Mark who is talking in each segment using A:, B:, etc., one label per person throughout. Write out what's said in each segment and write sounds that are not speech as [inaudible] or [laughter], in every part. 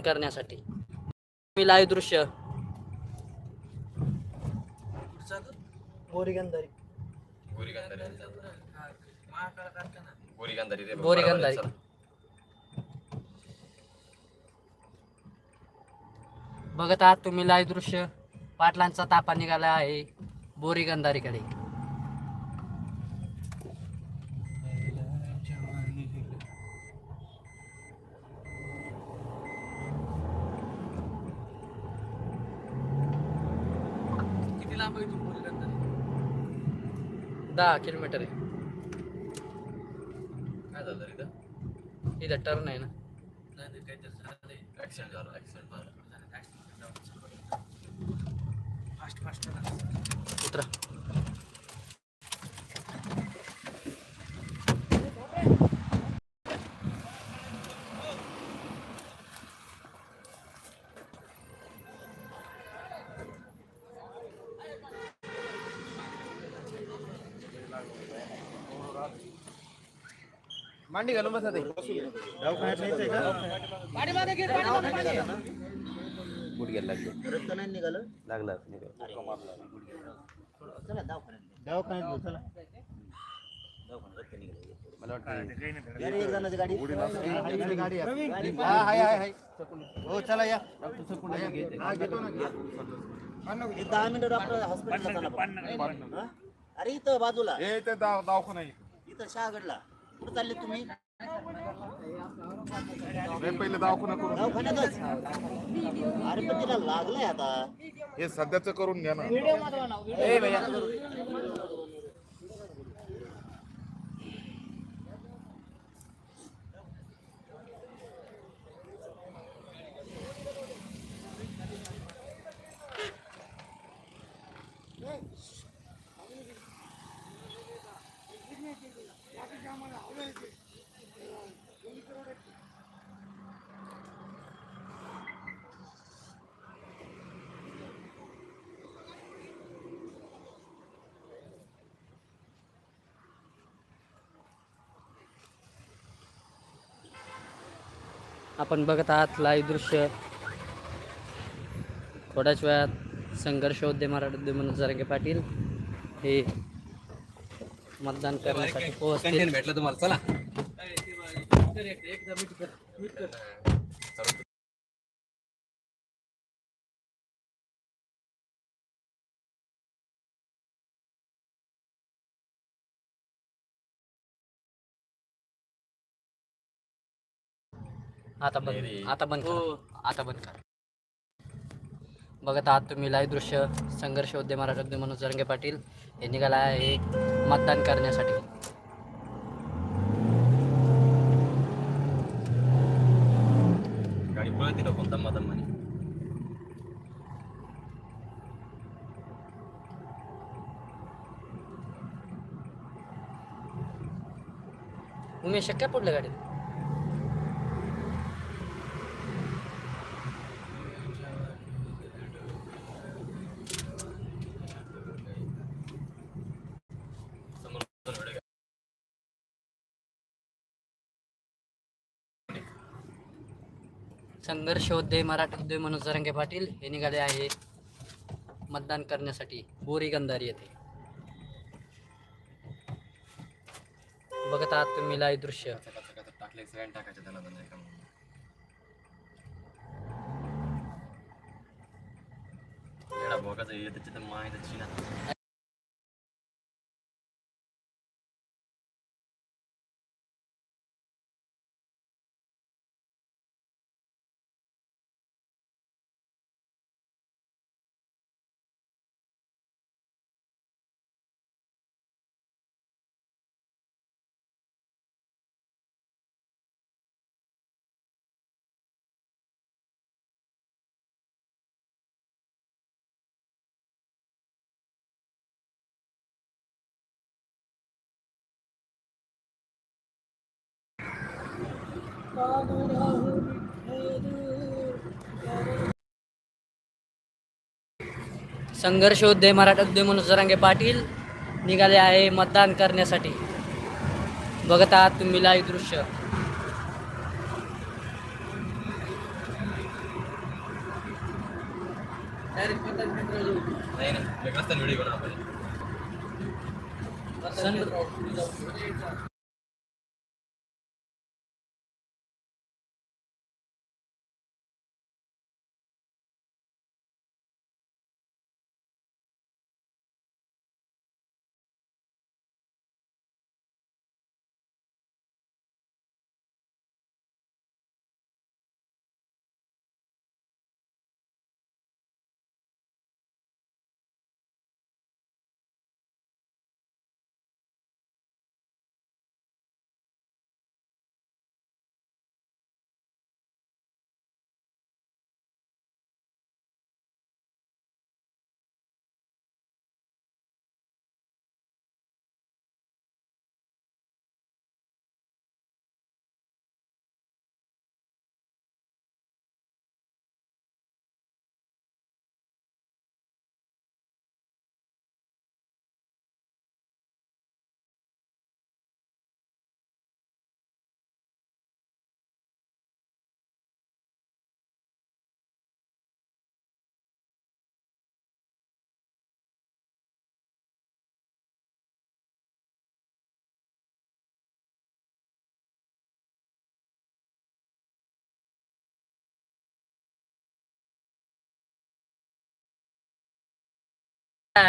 A: करण्यासाठी. मी लाईव्ह दृश्य.
B: गोरीगंधारी
A: बघत आहात तुम्ही लाईव्ह दृश्य. पाटलांचा तापा निघाला आहे बोरी गंधारीकडे
B: किती लांब आहे तू गोरीगंधारी
A: दहा किलोमीटर आहे
C: काय झालं रे इथं
A: इथं टर्न आहे ना
B: नाही नाही, काहीतरी झालंय.
C: ऍक्सिडेंट झालं ऍक्सिडेंट झालं
B: फास्ट फास्ट
A: उतरा
B: मांडी घालून बसा ते.
C: गुडघ्याला लागलं.
D: रक्त नाही निघालं?
C: लागला
D: चला दवाखान्यात दवाखान्यात घेऊ चला. दवाखान्यात रक्त निघालं
C: मला वाटतं
D: अरे एक जणाची गाडी
B: हो चला या.
D: एक दहा मिनिटं डॉक्टर हॉस्पिटलला चला. हा? अरे इथं बाजूला.
E: दवाखाना
D: इथं शहागडला. कुठं चालले तुम्ही?
E: पहिले दवाखाना करून
D: दवाखान्यातच? अरे पण तिला लागलंय आता.
E: हे सध्याच करून घ्या ना.
A: आपण बघत आहात लाईव्ह दृश्य. थोड्याच वेळात संघर्ष होते मराठी मनोज जरांगे पाटील. हे मतदान करण्यासाठी पोहोचतील
C: भेटलं तुम्हाला चला.
A: आता बंद आता बंद करा. आता बंद करा. बघत आहात तुम्ही लाईव्ह दृश्य संघर्ष उद्य मराठी मनोज जरंगे पाटील हे निघाला आहे मतदान करण्यासाठी.
C: गाडी पळते का कोणता मदन म्हणे?
A: उमेश शक्य पुढल्या गाडीत? संघर्ष उद्य मराठी उद्य मनोज जरंगे पाटील हे निघाले आहे मतदान करण्यासाठी. बोरी गंधारी येथे. बघत आहात तुम्ही लाईव्ह दृश्य.
C: टाकले सगळ्यांनी टाकायचं
A: संघर्ष उद्य मराठा उद्य मनोज जरांगे पाटील निघाले आहे मतदान करण्यासाठी बघत आहात तुम्ही लाईव्ह दृश्य.
C: नाही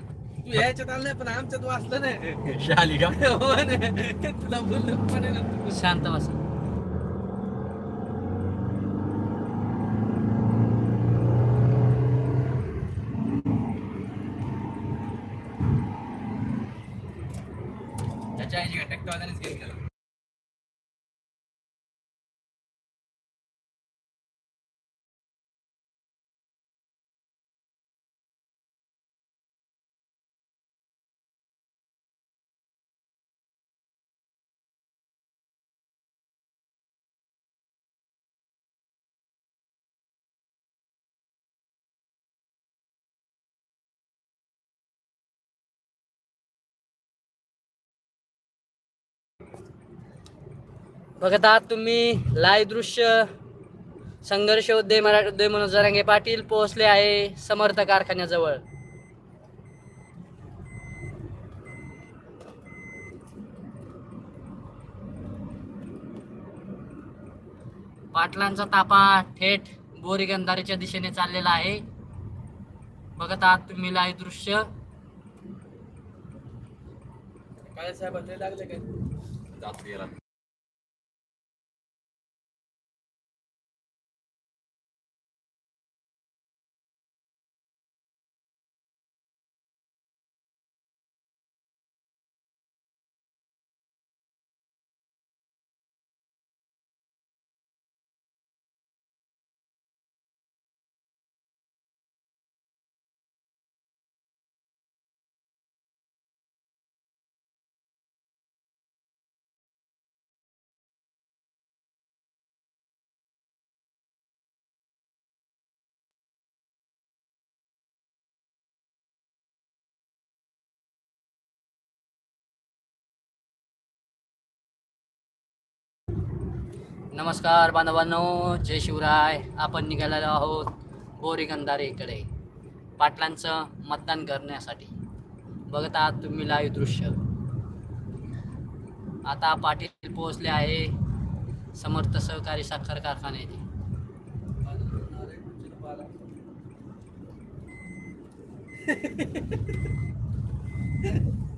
B: तू यायच्यात आलं पण आमच्यात वाचलं नाही [laughs]
C: शाली का
B: हो ना. तुला बोललो पण आहे ना तू.
A: शांत बसा बघत आहात तुम्ही लाईव्ह दृश्य संघर्ष उद्योग मराठी उद्योग मनोज जरांगे पाटील पोहोचले आहे समर्थ कारखान्याजवळ. पाटलांचा तापा थेट बोरीगंधारीच्या दिशेने चाललेला आहे. बघत आहात तुम्ही लाईव्ह दृश्य.
B: काय साहेब लय लागले काय?
A: नमस्कार बांधवांनो जय शिवराय. आपण निघालेलो आहोत बोरीगंधारेकडे पाटलांचं मतदान करण्यासाठी. बघत आहात तुम्ही लाईव्ह दृश्य. आता पाटील पोहोचले आहे समर्थ सहकारी साखर कारखान्याचे [laughs]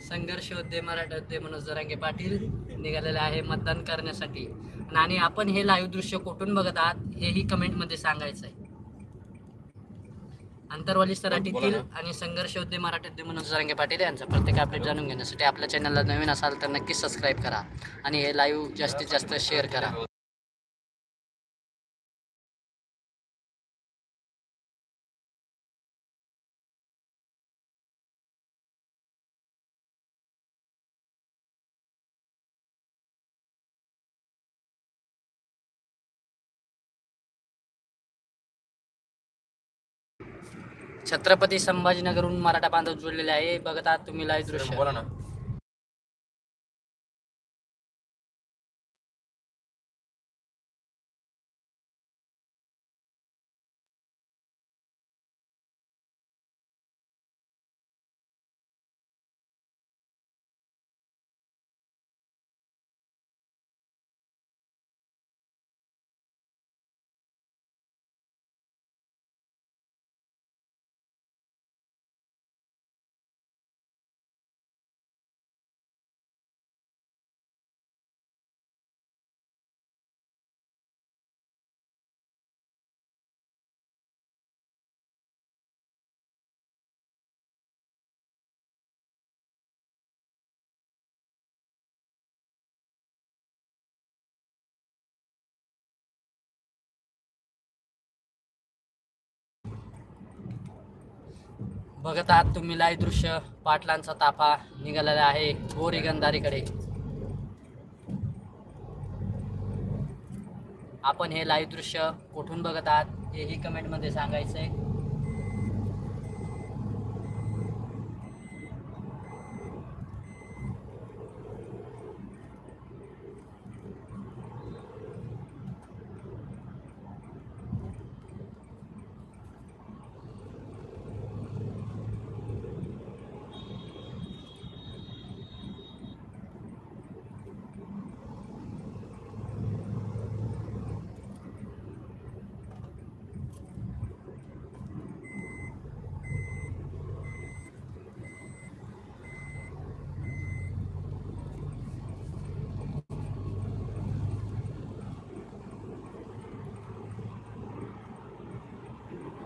A: संघर्ष होते मराठा होते मनोज जरांगे पाटील निघालेले आहे मतदान करण्यासाठी. आणि आपण हे लाईव्ह दृश्य कुठून बघत आहात हेही कमेंटमध्ये सांगायचं आहे. आंतरवाली सराटीतील आणि संघर्ष होते मराठी मनोज जरांगे पाटील यांचा प्रत्येक अपडेट जाणून घेण्यासाठी आपल्या चॅनलला नवीन असाल तर नक्कीच सबस्क्राईब करा. आणि हे लाईव्ह जास्तीत जास्त शेअर करा. छत्रपती संभाजीनगरहून मराठा बांधव जोडलेले आहे. बघत आहात तुम्ही लाईव्ह दृश्य.
C: बोला ना.
A: बघत आहात तुम्ही लाईव्ह दृश्य पाटलांचा ताफा निघालेला आहे गोरी गंधारीकडे. आपण हे लाईव्ह दृश्य कुठून बघत आहात हेही कमेंटमध्ये सांगायचं आहे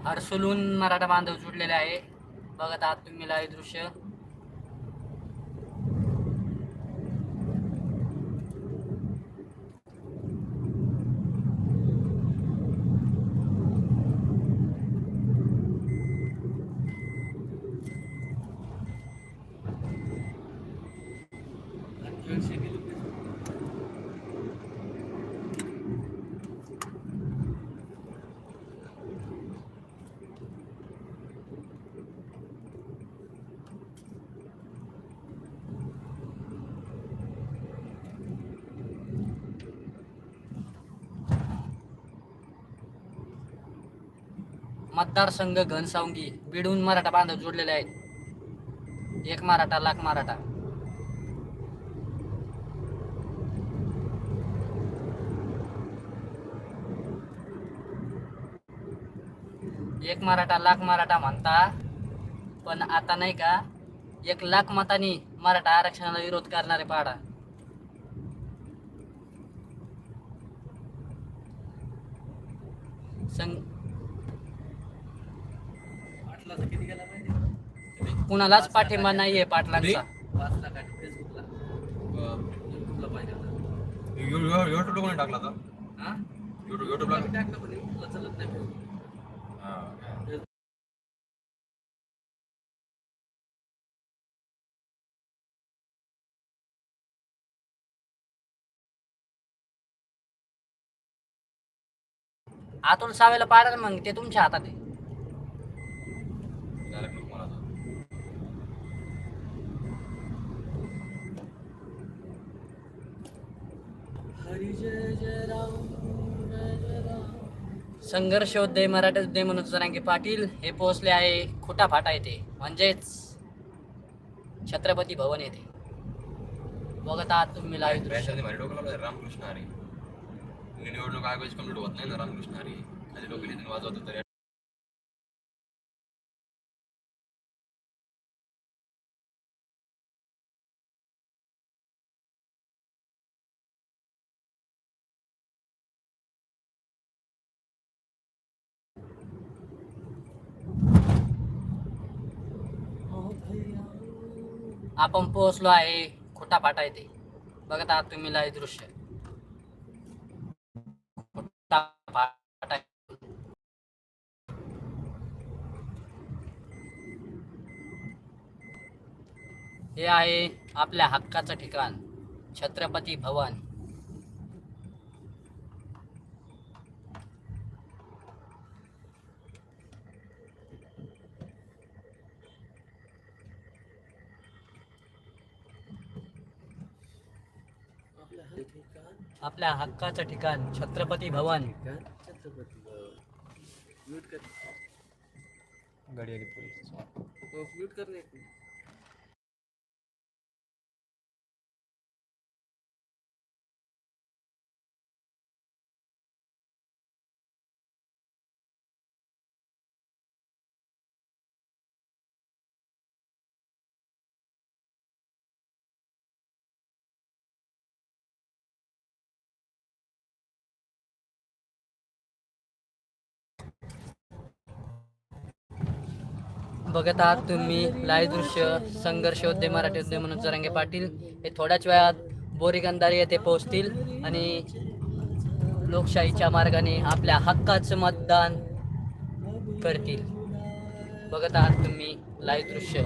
A: हर्सुलून मराठा बांधव जुडलेले आहे. बघत आहात तुम्ही लाईव्ह दृश्य. मतदारसंघ घनसावंगी बिडून मराठा बांधव जोडलेले आहेत. एक मराठा लाख मराठा. एक मराठा लाख मराठा म्हणता पण आता नाही का एक लाख मतांनी मराठा आरक्षणाला विरोध करणारे पाडा. संघ कुणालाच पाठिंबा नाहीये पाटलांचा.
B: फेसबुकला
C: कोणी टाकला होता युट्यूब
B: युट्यूबला पण युट्यूबला नाही
A: आतून सावेला पाडाल मग ते तुमच्या हातात आहे
C: डायरेक्ट नको मला
B: हरी जय जय राम जय जय संघर्षोदय
A: संघर्ष उद्दय मराठी होता म्हणून जरांगे पाटील हे पोहोचले आहे खुटा फाटा येथे म्हणजेच छत्रपती भवन येथे बघत आहात तुम्ही लाईव्ह दृश्य.
C: रामकृष्ण हरी. म्हणजे निवडणूक आयोगाची कंप्लीट होत नाही ना रामकृष्ण हरी. खाली डोकं वाजवत होते
A: आपण पोहोचलो आहे खोटा फाटा येथे बघत आहात तुम्ही लाईव्ह दृश्य. खुटा हे आहे आपल्या हक्काचं ठिकाण छत्रपती भवन
B: आपल्या हरी ठिकाण
A: आपल्या हक्काचं ठिकाण छत्रपती भवन.
B: छत्रपती म्यूट कर.
C: गाडी आली पोलीस
B: म्यूट कर
A: बघत आहात तुम्ही लाईव्ह दृश्य संघर्ष उद्य मराठी उद्य म्हणून जरांगे पाटील. हे थोड्याच वेळात बोरीगंधारी येथे पोहोचतील आणि लोकशाहीच्या मार्गाने आपल्या हक्काचं मतदान करतील. बघत आहात तुम्ही
B: लाईव्ह दृश्य.